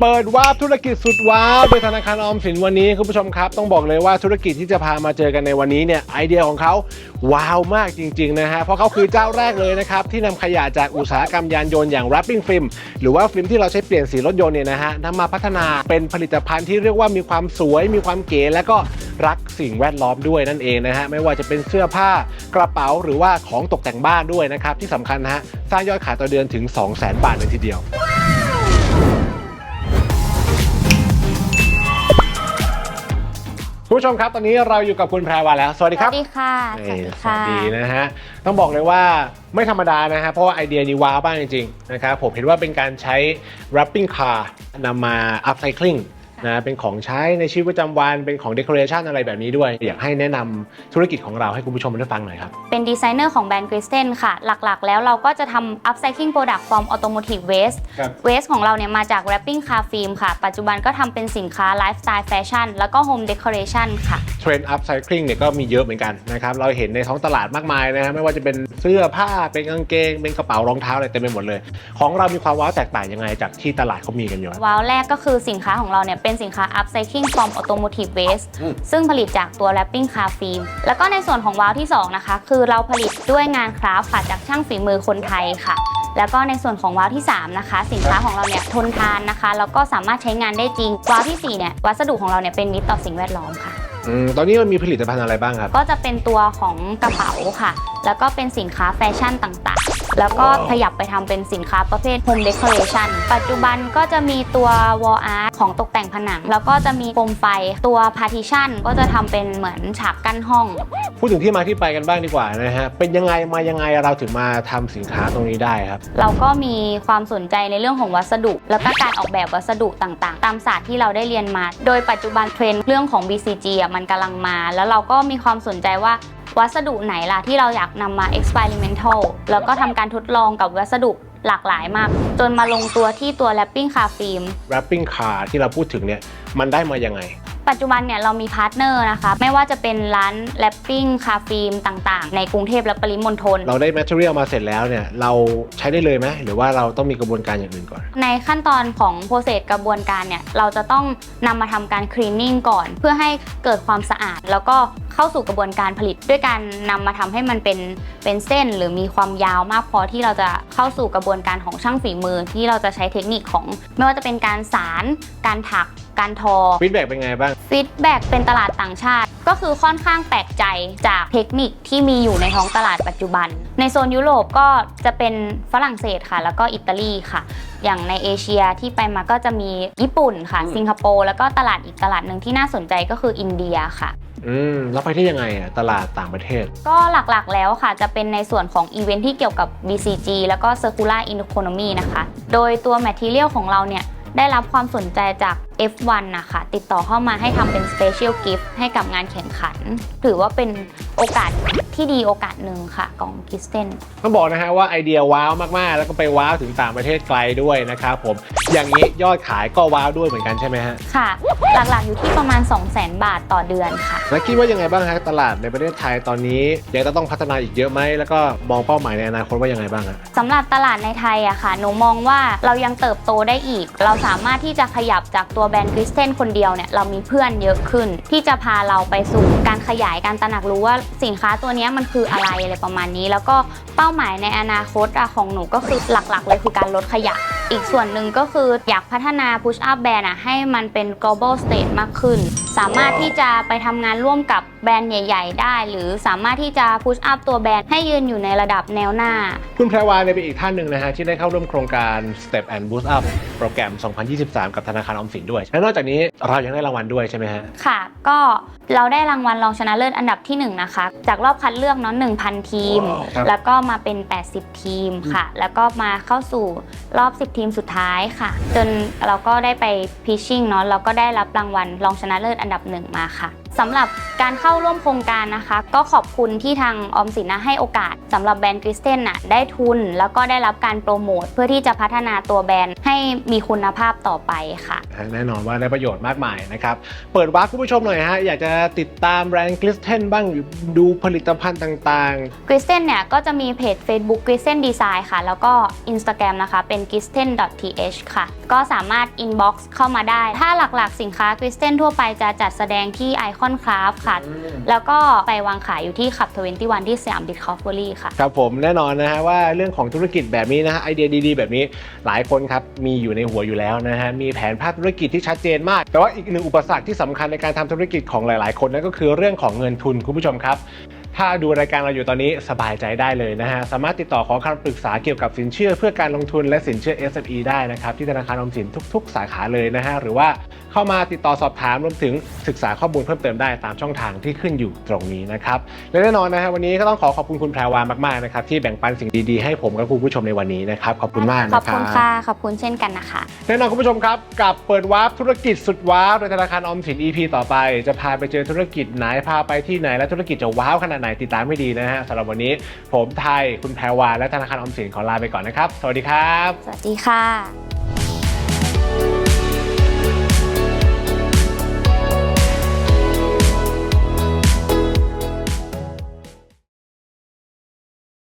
เปิดวาร์ปธุรกิจสุดว้าวโดยธนาคารออมสินวันนี้คุณผู้ชมครับ ต้องบอกเลยว่าธุรกิจที่จะพามาเจอกันในวันนี้เนี่ยไอเดียของเขาว้าวมากจริง ๆ นะฮะ เพราะเขาคือเจ้าแรกเลยนะครับ ที่นำขยะจากอุตสาหกรรมยานยนต์อย่าง wrapping film หรือว่าฟิล์มที่เราใช้เปลี่ยนสีรถยนต์เนี่ยนะฮะนำมาพัฒนาเป็นผลิตภัณฑ์ที่เรียกว่ามีความสวย มีความเก๋และก็รักสิ่งแวดล้อมด้วยนั่นเองนะฮะไม่ว่าจะเป็นเสื้อผ้ากระเป๋าหรือว่าของตกแต่งบ้านด้วยนะครับที่สำคัญนะฮะสร้างยอดขายต่อเดือนถึง 200,000 บาทเลยทีเดียว คุณผู้ชมครับ ตอนนี้เราอยู่กับคุณแพรวาแล้ว สวัสดีสครัวับสดีค่ะสวัสดีสค่ะวัสดีนะฮะ ต้องบอกเลยว่าไม่ธรรมดานะฮะ เพราะว่าไอเดียนี้ว้าวบ้างจริงๆนะครับ ผมเห็นว่าเป็นการใช้ wrapping car นำมา upcycling นะเป็นของใช้ในชีวิตประจำวันเป็นของ decoration อะไรแบบนี้ด้วย อยากให้แนะนำธุรกิจของเราให้คุณผู้ชมได้ฟังหน่อยครับ เป็นดีไซเนอร์ของแบรนด์กริสเตนค่ะ หลักๆ แล้วเราก็จะทำ upcycling product from automotive waste ครับ waste ของเราเนี่ยมาจาก wrapping car film ค่ะ ปัจจุบันก็ทำเป็นสินค้า lifestyle fashion แล้วก็ home decoration ค่ะ เทรนด์ upcycling เนี่ยก็มีเยอะเหมือนกันนะครับ เราเห็นในท้องตลาดมากมายนะฮะไม่ว่าจะเป็นเสื้อผ้าเป็นกางเกง เป็นกระเป๋ารองเท้าอะไรเต็มไปหมดเลย ของเรามีความว้าวแตกต่างยังไงจากที่ตลาดเขามีกันอยู่ว้าวแรกก็คือสินค้าของเราเนี่ยเป็นสินค้า upcycling from automotive waste อืมซึ่งผลิตจากตัว wrapping car film แล้วก็ในส่วนของว้าวที่ 2 นะคะ คือเราผลิตด้วยงานคราฟต์ค่ะจากช่างฝีมือคนไทยค่ะแล้วก็ในส่วนของว้าวที่ 3 นะคะ สินค้าของเราเนี่ยทนทานนะคะแล้วก็สามารถใช้งานได้จริงว้าวทีสี่4เนี่ยวัสดุของเราเนี่ยเป็นมิตรต่อสิ่งแวดล้อมค่ะอืมตอนนี้มันมีผลิตภัณฑ์อะไรบ้างครับ ก็จะเป็นตัวของกระเป๋าค่ะ แล้วก็เป็นสินค้าแฟชั่นต่างๆ แล้วก็ขยับไปทำเป็นสินค้าประเภท home decoration ปัจจุบันก็จะมีตัว wall art ของตกแต่งผนัง แล้วก็จะมีโคมไฟตัว partition ก็จะทำเป็นเหมือนฉากกั้นห้อง พูดถึงที่มาที่ไปกันบ้างดีกว่านะฮะ เป็นยังไงมายังไงเราถึงมาทำสินค้าตรงนี้ได้ครับ เราก็มีความสนใจในเรื่องของวัสดุ แล้วก็การออกแบบวัสดุต่างๆ ตามศาสตร์ที่เราได้เรียนมา โดยปัจจุบันเทรนด์เรื่องของ BCG อะมันกำลังมา แล้วเราก็มีความสนใจว่า วัสดุไหนล่ะที่เราอยากนำมา experimental แล้วก็ทำการทดลองกับวัสดุหลากหลายมาก จนมาลงตัวที่ตัว wrapping car film wrapping car ที่เราพูดถึงเนี่ยมันได้มายังไง ปัจจุบันเนี่ยเรามีพาร์ทเนอร์นะคะ ไม่ว่าจะเป็นร้าน wrapping car film ต่างๆ ในกรุงเทพและปริมณฑลเราได้ material มาเสร็จแล้วเนี่ยเราใช้ได้เลยไหมหรือว่าเราต้องมีกระบวนการอย่างอื่นก่อน ในขั้นตอนของโปรเซสกระบวนการเนี่ยเราจะต้องนำมาทำการคลีนนิ่งก่อน เพื่อให้เกิดความสะอาดแล้วก็ เข้าสู่กระบวนการผลิต ด้วยการนำมาทำให้มันเป็นเป็นเส้นหรือมีความยาวมากพอที่เราจะเข้าสู่กระบวนการของช่างฝีมือที่เราจะใช้เทคนิคของ ไม่ว่าจะเป็นการสารการถัก การทอ ฟีดแบ็กเป็นไงบ้าง ฟีดแบ็กเป็นตลาดต่างชาติ ก็คือค่อนข้างแปลกใจจากเทคนิคที่มีอยู่ในท้องตลาดปัจจุบัน ในโซนยุโรปก็จะเป็นฝรั่งเศสค่ะ แล้วก็อิตาลีค่ะ อย่างในเอเชียที่ไปมาก็จะมีญี่ปุ่นค่ะอืมสิงคโปร์แล้วก็ตลาดอีกตลาดหนึ่งที่น่าสนใจก็คืออินเดียค่ะ อืม แล้วไปที่ยังไงอะ ตลาดต่างประเทศ ก็หลักๆแล้วค่ะจะเป็นในส่วนของอีเวนท์ที่เกี่ยวกับ BCG แล้วก็ Circular Economy นะคะ โดยตัว Material ของเราเนี่ย ได้รับความสนใจจาก F1 นะคะ ติดต่อเข้ามาให้ทำเป็น Special Gift ให้กับงานแข่งขัน ถือว่าเป็น โอกาสที่ดีโอกาสหนึ่งค่ะของกิสเตนต้องบอกนะฮะว่าไอเดียว้าวมากๆ แล้วก็ไปว้าวถึงต่างประเทศไกลด้วยนะครับผมอย่างนี้ยอดขายก็ว้าวด้วยเหมือนกันใช่ไหมฮะค่ะ หลักๆอยู่ที่ประมาณ 200,000 บาทต่อเดือนค่ะแล้วคิดว่ายังไงบ้างฮะตลาดในประเทศไทยตอนนี้ยังจะต้องพัฒนาอีกเยอะไหมแล้วก็มองเป้าหมายในอนาคตว่ายังไงบ้างฮะสำหรับตลาดในไทยอะค่ะหนูมองว่าเรายังเติบโตได้อีก เราสามารถที่จะขยับจากตัวแบรนด์คริสเตนคนเดียวเนี่ยเรามีเพื่อนเยอะขึ้น ที่จะพาเราไปสู่การขยายการตระหนักรู้ว่าสินค้าตัวนี้มันคืออะไรอะไรประมาณนี้ แล้วก็เป้าหมายในอนาคตอะของหนูก็คือหลักๆ เลยคือการลดขยะ อีกส่วนหนึ่งก็คืออยากพัฒนา push up แบรนด์อะให้มันเป็น global stage มากขึ้น สามารถที่จะไปทำงานร่วมกับแบรนด์ใหญ่ ๆ ได้ หรือสามารถที่จะ push up ตัวแบรนด์ให้ยืนอยู่ในระดับแนวหน้า คุณแพรวาเนี่ยเป็นอีกท่านหนึ่งนะฮะ ที่ได้เข้าร่วมโครงการ Step and Boost Up โปรแกรม 2023 กับธนาคารออมสินด้วย และนอกจากนี้เรายังได้รางวัลด้วยใช่ไหมฮะ ค่ะ ก็เราได้รางวัลรองชนะเลิศอันดับที่ 1 นะคะ จากรอบคัดเลือกเนาะ1,000 ทีม ว้าวครับ แล้วก็มาเป็น 80 ทีมค่ะ แล้วก็มาเข้าสู่ รอบ 10 ทีมสุดท้ายค่ะ จนเราก็ได้ไปพิชชิ่งเนาะเราก็ได้รับรางวัลรองชนะเลิศอันดับหนึ่งมาค่ะ สำหรับการเข้าร่วมโครงการนะคะ ก็ขอบคุณที่ทางออมสินนะให้โอกาสสำหรับแบรนด์คริสเตนน่ะได้ทุน แล้วก็ได้รับการโปรโมทเพื่อที่จะพัฒนาตัวแบรนด์ให้มีคุณภาพต่อไปค่ะ แน่นอนว่าได้ประโยชน์มากมายนะครับ เปิดวาร์ปคุณผู้ชมหน่อยฮะอยากจะติดตามแบรนด์กลิสเทนบ้างหรือดูผลิตภัณฑ์ต่าง g r i s t e n เนี่ยก็จะมีเพจ Facebook g r i s t e n Design ค่ะ แล้วก็ Instagram นะคะเป็น g r i s t e n th ค่ะ ก็สามารถ inbox เข้ามาได้ ถ้าหลักๆ สินค้า g r i s t e n ทั่วไปจะจัดแสดงที่ Icon Craft ค่ะๆแล้วก็ไปวางขายอยู่ที่ขับ21ที่สยาม Discovery ค่ะ ครับผมแน่นอนนะฮะว่าเรื่องของธุรกิจแบบนี้นะฮะไอเดียดีๆ แบบนี้หลายคนครับมีอยู่ในหัวอยู่แล้วนะฮะมีแผนภาพธุรกิจที่ชัดเจนมาก แต่ว่าอีกหนึ่งอุปสรรคที่สำคัญในการทำธุรกิจของหลาย ๆ คนนั่นก็คือเรื่องของเงินทุนคุณผู้ชมครับ ถ้าดูรายการเราอยู่ตอนนี้สบายใจได้เลยนะฮะ สามารถติดต่อขอคำปรึกษาเกี่ยวกับสินเชื่อเพื่อการลงทุนและสินเชื่อ SME ได้นะครับ ที่ธนาคารออมสินทุก ๆ สาขาเลยนะฮะ หรือว่าเข้ามาติดต่อสอบถามรวมถึงศึกษาข้อมูลเพิ่มเติมได้ตามช่องทางที่ขึ้นอยู่ตรงนี้นะครับ และแน่นอนนะฮะวันนี้ก็ต้องขอขอบคุณคุณแพรวามากๆนะครับที่แบ่งปันสิ่งดีๆให้ผมกับคุณผู้ชมในวันนี้นะครับขอบคุณมากขนะอบครัคุณบค่ะ ขอบคุณเช่นกันนะคะ แน่นอนคุณผู้ชมครับกับเปิดวาร์ปธุรกิจสุดว้าวโดยธนาคารออมสิน EP ต่อไป จะพาไปเจอธุรกิจไหนพาไปที่ไหนและธุรกิจจะว้าวขนาดไหนติดตามไม่ดีนะฮะสำหรับวันนี้ผมไทยคุณแพรวาและธนาคารออมสินขอลาไปก่อนนะครับ สวัสดีครับ สวัสดีค่ะ